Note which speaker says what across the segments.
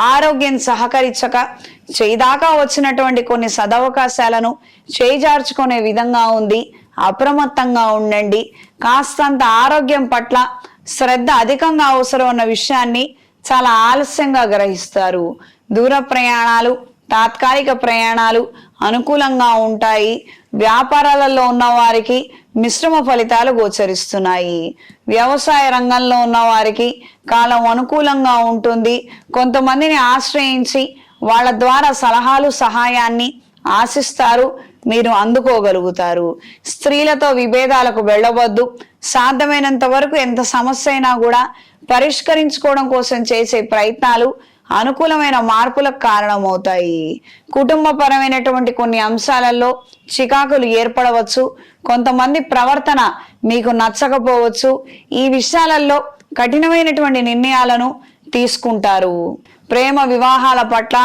Speaker 1: ఆరోగ్యం సహకరించక చేయిదాకా వచ్చినటువంటి కొన్ని సదవకాశాలను చేజార్చుకునే విధంగా ఉంది. అప్రమత్తంగా ఉండండి. కాస్తంత ఆరోగ్యం పట్ల శ్రద్ధ అధికంగా అవసరం ఉన్న విషయాన్ని చాలా ఆలస్యంగా గ్రహిస్తారు. దూర ప్రయాణాలు తాత్కాలిక ప్రయాణాలు అనుకూలంగా ఉంటాయి. వ్యాపారాలలో ఉన్న వారికి మిశ్రమ ఫలితాలు గోచరిస్తున్నాయి. వ్యవసాయ రంగంలో ఉన్న వారికి కాలం అనుకూలంగా ఉంటుంది. కొంతమందిని ఆశ్రయించి వాళ్ళ ద్వారా సలహాలు సహాయాన్ని ఆశిస్తారు. మీరు అందుకోగలుగుతారు. స్త్రీలతో విభేదాలకు వెళ్ళవద్దు. సాధ్యమైనంత వరకు ఎంత సమస్య అయినా కూడా పరిష్కరించుకోవడం కోసం చేసే ప్రయత్నాలు అనుకూలమైన మార్పులకు కారణమవుతాయి. కుటుంబపరమైనటువంటి కొన్ని అంశాలలో చికాకులు ఏర్పడవచ్చు. కొంతమంది ప్రవర్తన మీకు నచ్చకపోవచ్చు. ఈ విషయాలలో కఠినమైనటువంటి నిర్ణయాలను తీసుకుంటారు. ప్రేమ వివాహాల పట్ల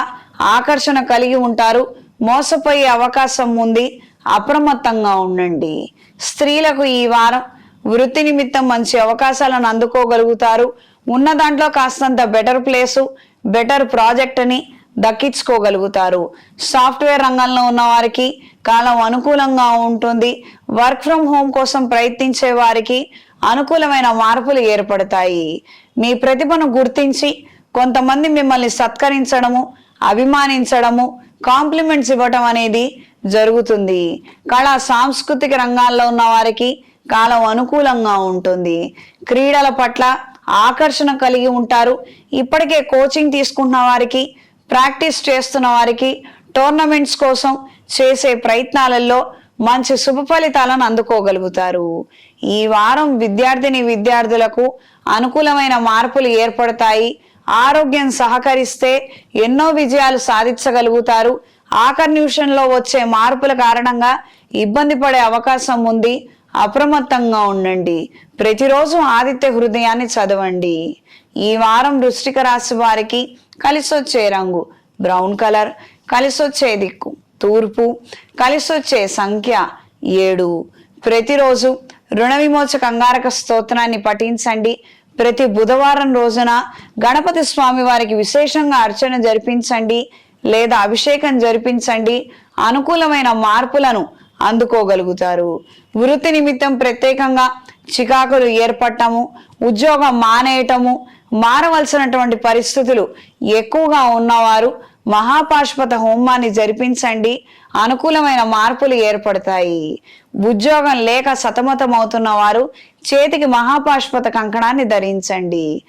Speaker 1: ఆకర్షణ కలిగి ఉంటారు. మోసపోయే అవకాశం ఉంది. అప్రమత్తంగా ఉండండి. స్త్రీలకు ఈ వారం వృత్తి నిమిత్తం మంచి అవకాశాలను అందుకోగలుగుతారు. ఉన్న దాంట్లో కాస్తంత బెటర్ ప్లేసు బెటర్ ప్రాజెక్ట్ని దక్కించుకోగలుగుతారు. సాఫ్ట్వేర్ రంగంలో ఉన్న వారికి కాలం అనుకూలంగా ఉంటుంది. వర్క్ ఫ్రమ్ హోమ్ కోసం ప్రయత్నించే వారికి అనుకూలమైన మార్పులు ఏర్పడతాయి. మీ ప్రతిభను గుర్తించి కొంతమంది మిమ్మల్ని సత్కరించడము అభిమానించడము కాంప్లిమెంట్స్ ఇవ్వటం అనేది జరుగుతుంది. కళా సాంస్కృతిక రంగాల్లో ఉన్న వారికి కాలం అనుకూలంగా ఉంటుంది. క్రీడల పట్ల ఆకర్షణ కలిగి ఉంటారు. ఇప్పటికే కోచింగ్ తీసుకుంటున్న వారికి ప్రాక్టీస్ చేస్తున్న వారికి టోర్నమెంట్స్ కోసం చేసే ప్రయత్నాలలో మంచి శుభ ఫలితాలను అందుకోగలుగుతారు. ఈ వారం విద్యార్థిని విద్యార్థులకు అనుకూలమైన మార్పులు ఏర్పడతాయి. ఆరోగ్యం సహకరిస్తే ఎన్నో విజయాలు సాధించగలుగుతారు. ఆకర్న్యూషన్లో నిమిషంలో వచ్చే మార్పుల కారణంగా ఇబ్బంది పడే అవకాశం ఉంది. అప్రమత్తంగా ఉండండి. ప్రతిరోజు ఆదిత్య హృదయాన్ని చదవండి. ఈ వారం వృష్టిక రాశి వారికి కలిసొచ్చే రంగు బ్రౌన్ కలర్ కలిసొచ్చే దిక్కు తూర్పు కలిసొచ్చే సంఖ్య ఏడు. ప్రతిరోజు రుణ విమోచక అంగారక స్తోత్రాన్ని పఠించండి. ప్రతి బుధవారం రోజున గణపతి స్వామి వారికి విశేషంగా అర్చన జరిపించండి లేదా అభిషేకం జరిపించండి. అనుకూలమైన మార్పులను అందుకోగలుగుతారు. వృత్తి నిమిత్తం ప్రత్యేకంగా చికాకులు ఏర్పడటము ఉద్యోగం మానేయటము మారవలసినటువంటి పరిస్థితులు ఎక్కువగా ఉన్నవారు మహాపాష్పత హోమాన్ని జరిపించండి అనుకూలమైన మార్పులు ఏర్పడతాయి. ఉద్యోగం లేక సతమతం అవుతున్న వారు చేతికి మహాపాష్పత కంకణాన్ని ధరించండి.